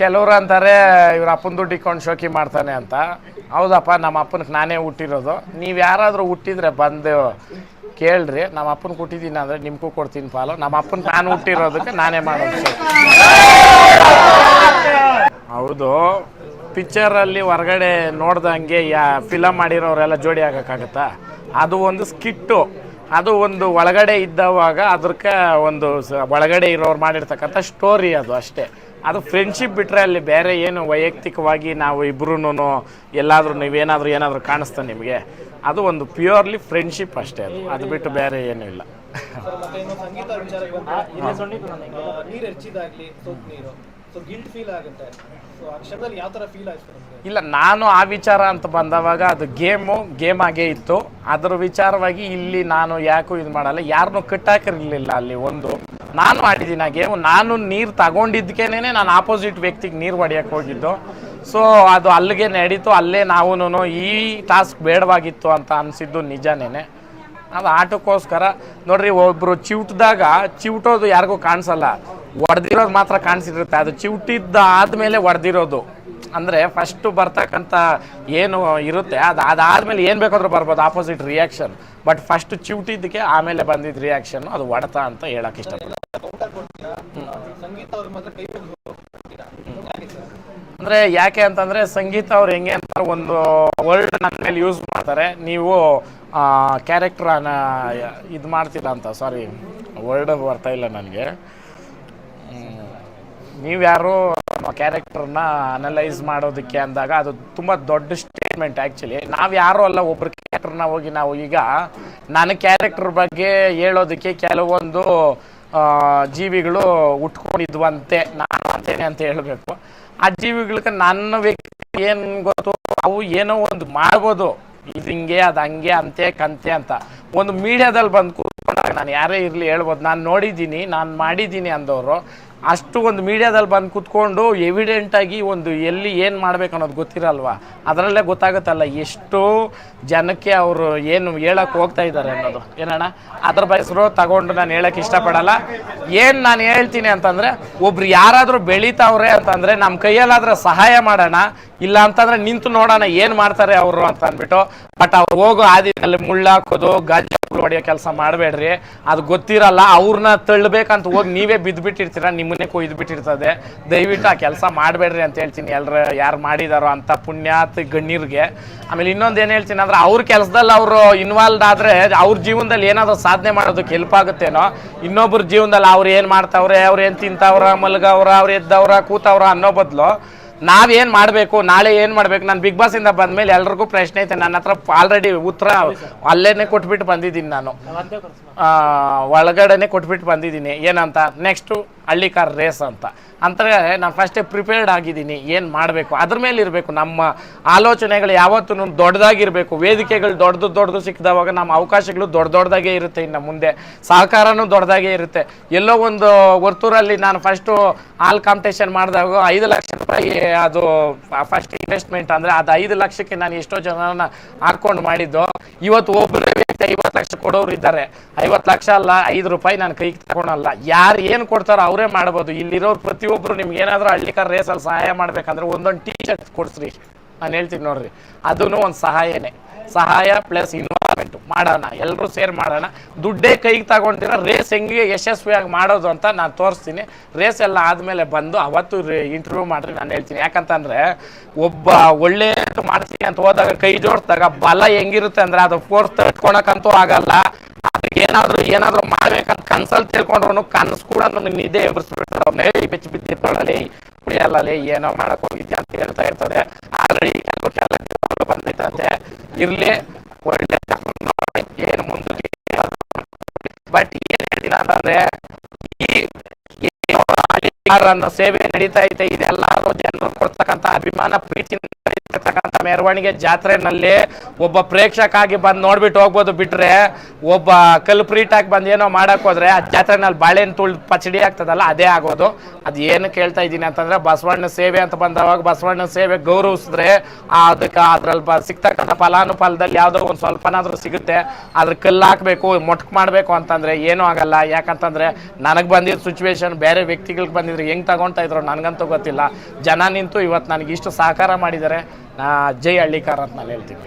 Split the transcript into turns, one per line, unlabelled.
ಕೆಲವ್ರು ಅಂತಾರೆ, ಇವ್ರ ಅಪ್ಪನ ದುಡ್ಡು ಇಕ್ಕೊಂಡು ಶೋಕಿ ಮಾಡ್ತಾನೆ ಅಂತ. ಹೌದಪ್ಪ, ನಮ್ಮ ಅಪ್ಪನಿಗೆ ನಾನೇ ಹುಟ್ಟಿರೋದು. ನೀವು ಯಾರಾದರೂ ಹುಟ್ಟಿದ್ರೆ ಬಂದು ಕೇಳ್ರಿ. ನಮ್ಮ ಅಪ್ಪನ ಕೊಟ್ಟಿದ್ದೀನಿ ಅಂದರೆ ನಿಮಗೂ ಕೊಡ್ತೀನಿ ಪಾಲು. ನಮ್ಮ ಅಪ್ಪನ ನಾನು ಹುಟ್ಟಿರೋದಕ್ಕೆ ನಾನೇ ಮಾಡೋದು ಹೌದು. ಪಿಕ್ಚರಲ್ಲಿ ಹೊರಗಡೆ ನೋಡ್ದಂಗೆ ಯಾ ಫಿಲಮ್ ಮಾಡಿರೋರೆಲ್ಲ ಜೋಡಿ ಆಗೋಕ್ಕಾಗತ್ತಾ? ಅದು ಒಂದು ಸ್ಕಿಟ್ಟು. ಅದು ಒಂದು ಒಳಗಡೆ ಇದ್ದವಾಗ ಅದಕ್ಕೆ ಒಂದು ಒಳಗಡೆ ಇರೋರು ಮಾಡಿರ್ತಕ್ಕಂಥ ಸ್ಟೋರಿ ಅದು ಅಷ್ಟೇ. ಅದು ಫ್ರೆಂಡ್ಶಿಪ್ ಬಿಟ್ಟರೆ ಅಲ್ಲಿ ಬೇರೆ ಏನು ವೈಯಕ್ತಿಕವಾಗಿ ನಾವು ಇಬ್ರು ಎಲ್ಲಾದರೂ ನೀವೇನಾದರೂ ಏನಾದರೂ ಕಾಣಿಸ್ತಾ ನಿಮಗೆ. ಅದು ಒಂದು ಪ್ಯೂರ್ಲಿ ಫ್ರೆಂಡ್ಶಿಪ್ ಅಷ್ಟೇ ಅದು. ಅದು ಬಿಟ್ಟು ಬೇರೆ ಏನೂ ಇಲ್ಲ.
ಸಂಗೀತ ವಿಚಾರಕ್ಕೆ ಬಂದ್ರೆ ನೀರು
ಇಲ್ಲ, ನಾನು ಆ ವಿಚಾರ ಅಂತ ಬಂದವಾಗ ಅದು ಗೇಮು, ಗೇಮ್ ಆಗೇ ಇತ್ತು. ಅದ್ರ ವಿಚಾರವಾಗಿ ಇಲ್ಲಿ ನಾನು ಯಾಕೂ ಇದು ಮಾಡಲ್ಲ. ಯಾರನ್ನೂ ಕಟ್ಟಾಕಿರ್ಲಿಲ್ಲ ಅಲ್ಲಿ ಒಂದು. ನಾನು ಆಡಿದ್ದೀನಿ ಆ ಗೇಮು. ನಾನು ನೀರು ತಗೊಂಡಿದ್ದಕ್ಕೇನೆ ನಾನು ಆಪೋಸಿಟ್ ವ್ಯಕ್ತಿಗೆ ನೀರು ಹೊಡಿಯಕ್ಕೆ ಹೋಗಿದ್ದು. ಸೊ ಅದು ಅಲ್ಲಿಗೆ ನಡೀತು. ಅಲ್ಲೇ ನಾವು ಈ ಟಾಸ್ಕ್ ಬೇಡವಾಗಿತ್ತು ಅಂತ ಅನಿಸಿದ್ದು ನಿಜನೇ ಅದು ಆಟಕ್ಕೋಸ್ಕರ. ನೋಡ್ರಿ, ಒಬ್ರು ಚಿವುಟ್ದಾಗ, ಚಿವುಟೋದು ಯಾರಿಗೂ ಕಾಣಿಸಲ್ಲ. ಹೊಡೆದಿರೋದು ಮಾತ್ರ ಕಾಣಿಸಿರುತ್ತೆ. ಅದು ಚಿವುಟಿದ್ದ ಆದಮೇಲೆ ಒಡೆದಿರೋದು. ಅಂದರೆ ಫಸ್ಟು ಬರ್ತಕ್ಕಂಥ ಏನು ಇರುತ್ತೆ, ಅದು ಅದಾದಮೇಲೆ ಏನು ಬೇಕಾದರೂ ಬರ್ಬೋದು ಆಪೋಸಿಟ್ ರಿಯಾಕ್ಷನ್ ಬಟ್ ಫಸ್ಟ್ ಚಿವುಟಿದ್ದಕ್ಕೆ ಆಮೇಲೆ ಬಂದಿದ್ದ ರಿಯಾಕ್ಷನ್ ಅದು ಹೊಡೆತ ಅಂತ ಹೇಳಕ್ಕೆ
ಸರ್?
ಅಂದರೆ ಯಾಕೆ ಅಂತಂದರೆ ಸಂಗೀತ ಅವ್ರು ಹೆಂಗೆ ಅಂತ ಒಂದು ವರ್ಡ್ ನನ್ನ ಮೇಲೆ ಯೂಸ್ ಮಾಡ್ತಾರೆ. ನೀವು ಕ್ಯಾರೆಕ್ಟ್ರನ್ನ ಇದು ಮಾಡ್ತೀರಾ ಅಂತ ಸಾರಿ ವರ್ಡ್ ಬರ್ತಾ ಇಲ್ಲ ನನಗೆ. ನೀವ್ಯಾರು ಕ್ಯಾರೆಕ್ಟರ್ನ ಅನಲೈಸ್ ಮಾಡೋದಕ್ಕೆ ಅಂದಾಗ ಅದು ತುಂಬ ದೊಡ್ಡ ಸ್ಟೇಟ್ಮೆಂಟ್ ಆ್ಯಕ್ಚುಲಿ ನಾವು ಯಾರು ಅಲ್ಲ, ಒಬ್ರು ಕ್ಯಾರೆಕ್ಟರ್ನ ಹೋಗಿ ನಾವು ಈಗ ನನ್ನ ಕ್ಯಾರೆಕ್ಟರ್ ಬಗ್ಗೆ ಹೇಳೋದಕ್ಕೆ ಕೆಲವೊಂದು ಜೀವಿಗಳು ಉಟ್ಕೊಂಡಿದ್ವಂತೆ, ನಾನು ಅಂತೇನೆ ಅಂತ ಹೇಳಬೇಕು. ಆ ಜೀವಿಗಳಿಗೆ ನನ್ನ ವ್ಯಕ್ತಿ ಏನು ಗೊತ್ತು? ಅವು ಏನೋ ಒಂದು ಮಾಡ್ಬೋದು. ಇದು ಹಿಂಗೆ, ಅದು ಹಂಗೆ, ಅಂತೆ, ಕಂತೆ ಅಂತ. ಒಂದು ಮೀಡಿಯಾದಲ್ಲಿ ಬಂದು ಕೂತ್ಕೊಂಡಾಗ ನಾನು ಯಾರೇ ಇರಲಿ ಹೇಳ್ಬೋದು. ನಾನು ನೋಡಿದ್ದೀನಿ, ನಾನು ಮಾಡಿದ್ದೀನಿ ಅಂದವರು. ಅಷ್ಟು ಒಂದು ಮೀಡಿಯಾದಲ್ಲಿ ಬಂದು ಕೂತ್ಕೊಂಡು ಎವಿಡೆಂಟಾಗಿ ಒಂದು ಎಲ್ಲಿ ಏನು ಮಾಡಬೇಕು ಅನ್ನೋದು ಗೊತ್ತಿರಲ್ವಾ? ಅದರಲ್ಲೇ ಗೊತ್ತಾಗುತ್ತಲ್ಲ ಎಷ್ಟು ಜನಕ್ಕೆ ಅವರು ಏನು ಹೇಳಕ್ಕೆ ಹೋಗ್ತಾ ಇದ್ದಾರೆ ಅನ್ನೋದು. ಏನಣ್ಣ? ಅದ್ರ ಬಯಸರು ತಗೊಂಡು ನಾನು ಹೇಳಕ್ಕೆ ಇಷ್ಟಪಡಲ್ಲ. ಏನು ನಾನು ಹೇಳ್ತೀನಿ ಅಂತಂದರೆ, ಒಬ್ರು ಯಾರಾದರೂ ಬೆಳೀತಾವ್ರೆ ಅಂತಂದರೆ ನಮ್ಮ ಕೈಯಲ್ಲಾದ್ರೆ ಸಹಾಯ ಮಾಡೋಣ. ಇಲ್ಲ ಅಂತಂದರೆ ನಿಂತು ನೋಡೋಣ ಏನು ಮಾಡ್ತಾರೆ ಅವರು ಅಂತ ಅಂದ್ಬಿಟ್ಟು. ಬಟ್ ಅವ್ರು ಹೋಗೋ ಹಾದಿನಲ್ಲಿ ಮುಳ್ಳಾಕೋದು ಗಾಜಿ ಹೊಡೆಯೋ ಕೆಲಸ ಮಾಡಬೇಡ್ರಿ. ಅದು ಗೊತ್ತಿರಲ್ಲ, ಅವ್ರನ್ನ ತಳ್ಳಬೇಕಂತ ಹೋಗಿ ನೀವೇ ಬಿದ್ದುಬಿಟ್ಟಿರ್ತೀರ ನಿಮ್ಮನ್ನೇ ಕೊಯ್ದು ಬಿಟ್ಟಿರ್ತದೆ. ದಯವಿಟ್ಟು ಆ ಕೆಲಸ ಮಾಡಬೇಡ್ರಿ ಅಂತ ಹೇಳ್ತೀನಿ. ಎಲ್ಲರ ಯಾರು ಮಾಡಿದಾರೋ ಅಂತ ಪುಣ್ಯಾತ್ ಗಣ್ಯರಿಗೆ. ಆಮೇಲೆ ಇನ್ನೊಂದು ಏನು ಹೇಳ್ತೀನಿ ಅಂದ್ರೆ ಅವ್ರ ಕೆಲಸದಲ್ಲಿ ಅವರು ಇನ್ವಾಲ್ವ್ ಆದರೆ ಅವ್ರ ಜೀವನದಲ್ಲಿ ಏನಾದರೂ ಸಾಧನೆ ಮಾಡೋದಕ್ಕೆ ಹೆಲ್ಪ್ ಆಗುತ್ತೇನೋ? ಇನ್ನೊಬ್ಬರ ಜೀವನದಲ್ಲಿ ಅವ್ರು ಏನು ಮಾಡ್ತಾವ್ರೆ, ಅವ್ರು ಏನು ತಿಂತಾವ್ರ, ಮಲ್ಗವ್ರ, ಅವ್ರು ಎದ್ದವ್ರ, ಕೂತವ್ರ ಅನ್ನೋ ಬದಲು ನಾವೇನು ಮಾಡಬೇಕು, ನಾಳೆ ಏನು ಮಾಡಬೇಕು, ನಾನು ಬಿಗ್ ಬಾಸಿಂದ ಬಂದಮೇಲೆ ಎಲ್ರಿಗೂ ಪ್ರಶ್ನೆ ಐತೆ. ನನ್ನ ಹತ್ರ ಆಲ್ರೆಡಿ ಉತ್ತರ ಅಲ್ಲೇನೆ ಕೊಟ್ಬಿಟ್ಟು ಬಂದಿದ್ದೀನಿ ನಾನು. ಒಳಗಡೆನೆ ಕೊಟ್ಬಿಟ್ಟು ಬಂದಿದ್ದೀನಿ. ಏನಂತ? ನೆಕ್ಸ್ಟು ಹಳ್ಳಿಕಾರ್ ರೇಸ್ ಅಂತ. ಅಂದರೆ ನಾನು ಫಸ್ಟೇ ಪ್ರಿಪೇರ್ಡ್ ಆಗಿದ್ದೀನಿ, ಏನು ಮಾಡಬೇಕು? ಅದ್ರ ಮೇಲೆ ಇರಬೇಕು. ನಮ್ಮ ಆಲೋಚನೆಗಳು ಯಾವತ್ತೂ ದೊಡ್ಡದಾಗಿರಬೇಕು. ವೇದಿಕೆಗಳು ದೊಡ್ಡದು ದೊಡ್ಡದು ಸಿಕ್ಕಿದವಾಗ ನಮ್ಮ ಅವಕಾಶಗಳು ದೊಡ್ಡ ದೊಡ್ಡದಾಗೇ ಇರುತ್ತೆ ಇನ್ನು ಮುಂದೆ. ಸಹಕಾರನೂ ದೊಡ್ಡದಾಗೇ ಇರುತ್ತೆ. ಎಲ್ಲೋ ಒಂದು ವರ್ತೂರಲ್ಲಿ ನಾನು ಫಸ್ಟು ಹಾಲ್ ಕಾಂಪಿಟೇಷನ್ ಮಾಡಿದಾಗ ಐದು ಲಕ್ಷ ರೂಪಾಯಿ ಅದು ಫಸ್ಟ್ ಇನ್ವೆಸ್ಟ್ಮೆಂಟ್ ಅಂದರೆ ಅದು ಐದು ಲಕ್ಷಕ್ಕೆ ನಾನು ಎಷ್ಟೋ ಜನನ ಹಾಕ್ಕೊಂಡು ಮಾಡಿದ್ದು. ಇವತ್ತು ಒಬ್ಬರೇ ವ್ಯಕ್ತಿ ಐವತ್ತು ಲಕ್ಷ ಕೊಡೋರು ಇದ್ದಾರೆ. ಐವತ್ತು ಲಕ್ಷ ಅಲ್ಲ, ಐದು ರೂಪಾಯಿ ನಾನು ಕೈಗೆ ತಗೊಳಲ್ಲ. ಯಾರು ಏನು ಕೊಡ್ತಾರೋ ಅವರೇ ಮಾಡ್ಬೋದು. ಇಲ್ಲಿರೋರು ಪ್ರತಿಯೊಬ್ಬರು ನಿಮ್ಗೆ ಏನಾದರೂ ರೇಸ್ ರೇಸಲ್ಲಿ ಸಹಾಯ ಮಾಡಬೇಕಂದ್ರೆ ಒಂದೊಂದು ಟೀ ಶರ್ಟ್ ಕೊಡಿಸ್ರಿ. ನಾನು ಹೇಳ್ತೀನಿ ನೋಡ್ರಿ. ಅದೂ ಒಂದು ಸಹಾಯನೇ. ಸಹಾಯ ಪ್ಲಸ್ ಇನ್ವಾಲ್ವ್ಮೆಂಟ್ ಮಾಡೋಣ ಎಲ್ಲರೂ ಸೇರ್ ಮಾಡೋಣ. ದುಡ್ಡೇ ಕೈಗೆ ತಗೊಂಡಿರೋ ರೇಸ್ ಹೆಂಗೆ ಯಶಸ್ವಿಯಾಗಿ ಮಾಡೋದು ಅಂತ ನಾನು ತೋರಿಸ್ತೀನಿ. ರೇಸ್ ಎಲ್ಲ ಆದಮೇಲೆ ಬಂದು ಅವತ್ತು ಇಂಟರ್ವ್ಯೂ ಮಾಡ್ರಿ ನಾನು ಹೇಳ್ತೀನಿ. ಯಾಕಂತಂದರೆ ಒಬ್ಬ ಒಳ್ಳೆ ಮಾಡ್ತೀನಿ ಅಂತ ಹೋದಾಗ ಕೈ ಜೋಡಿಸಿದಾಗ ಬಲ ಹೆಂಗಿರುತ್ತೆ ಅಂದರೆ ಅದು ಫೋರ್ಸ್ ತಟ್ಕೊಳಕ್ಕಂತೂ ಆಗಲ್ಲ. ಏನಾದರೂ ಏನಾದರೂ ಮಾಡ್ಬೇಕಂತ ಕನ್ಸಲ್ ತಿಳ್ಕೊಂಡ್ರು ಕನಸು ಕೂಡ ನನಗೆ ನಿದ್ದೆ ಎಬ್ಬರಿಸ್ಬಿಡ್ತಾರೆ ಏಯ್ ಬೆಚ್ಚ ಬಿದ್ದಿರ್ತಾಳಲ್ಲಿ ಕುಡಿಯಲ್ಲಲ್ಲಿ ಏನೋ ಮಾಡಕ್ ಹೋಗಿದ್ಯಾ? ಅಂತ ಹೇಳ್ತಾ ಇರ್ತದೆ. ಆಲ್ರೆಡಿ ಕೆಲವು ಕೆಲ ಬಂದೈತಂತೆ ಇರ್ಲಿ ಬಟ್ ಏನ್ ಹೇಳ್ತೀನಿ ಅಂತಂದ್ರೆ ಈ ಸೇವೆ ನಡೀತಾ ಐತೆ ಇದೆಲ್ಲಾರು ಜನರು ಕೊಡ್ತಕ್ಕಂಥ ಅಭಿಮಾನ ಪ್ರೀತಿ ಇರ್ತಕ್ಕಂಥ ಮೆರವಣಿಗೆ ಜಾತ್ರೆನಲ್ಲಿ ಒಬ್ಬ ಪ್ರೇಕ್ಷಕಾಗಿ ಬಂದು ನೋಡ್ಬಿಟ್ಟು ಹೋಗ್ಬೋದು ಬಿಟ್ರೆ ಒಬ್ಬ ಕಲ್ಪ್ರೀಟಾಗಿ ಬಂದು ಏನೋ ಮಾಡಕ್ ಹೋದ್ರೆ ಆ ಜಾತ್ರೆನಲ್ಲಿ ಬಾಳೆಹಣ್ಣು ತುಳ್ ಪಚಡಿ ಆಗ್ತದಲ್ಲ, ಅದೇ ಆಗೋದು. ಅದು ಏನು ಕೇಳ್ತಾ ಇದ್ದೀನಿ ಅಂತಂದ್ರೆ ಬಸವಣ್ಣ ಸೇವೆ ಅಂತ ಬಂದವಾಗ ಬಸವಣ್ಣ ಸೇವೆ ಗೌರವಿಸಿದ್ರೆ ಅದಕ್ಕೆ ಅದ್ರಲ್ಲಿ ಬ ಸಿಗ್ತಕ್ಕಂಥ ಫಲಾನುಫಲದಲ್ಲಿ ಯಾವುದೋ ಒಂದು ಸ್ವಲ್ಪನಾದ್ರೂ ಸಿಗುತ್ತೆ. ಅದ್ರ ಕಲ್ಲು ಹಾಕಬೇಕು, ಮೊಟ್ಕ್ ಮಾಡಬೇಕು ಅಂತಂದ್ರೆ ಏನೂ ಆಗಲ್ಲ. ಯಾಕಂತಂದ್ರೆ ನನಗೆ ಬಂದಿದ್ದ ಸಿಚುವೇಶನ್ ಬೇರೆ ವ್ಯಕ್ತಿಗಳಿಗೆ ಬಂದಿದ್ರೆ ಹೆಂಗ್ ತಗೊಳ್ತಾ ಇದ್ರು ನನಗಂತೂ ಗೊತ್ತಿಲ್ಲ. ಜನ ನಿಂತು ಇವತ್ತು ನನಗೆ ಇಷ್ಟು ಸಹಕಾರ ಮಾಡಿದ್ದಾರೆ ನಾ ಜೈ ಹಳ್ಳಿಕಾರ ಅಂತ ನಾನು ಹೇಳ್ತೀನಿ.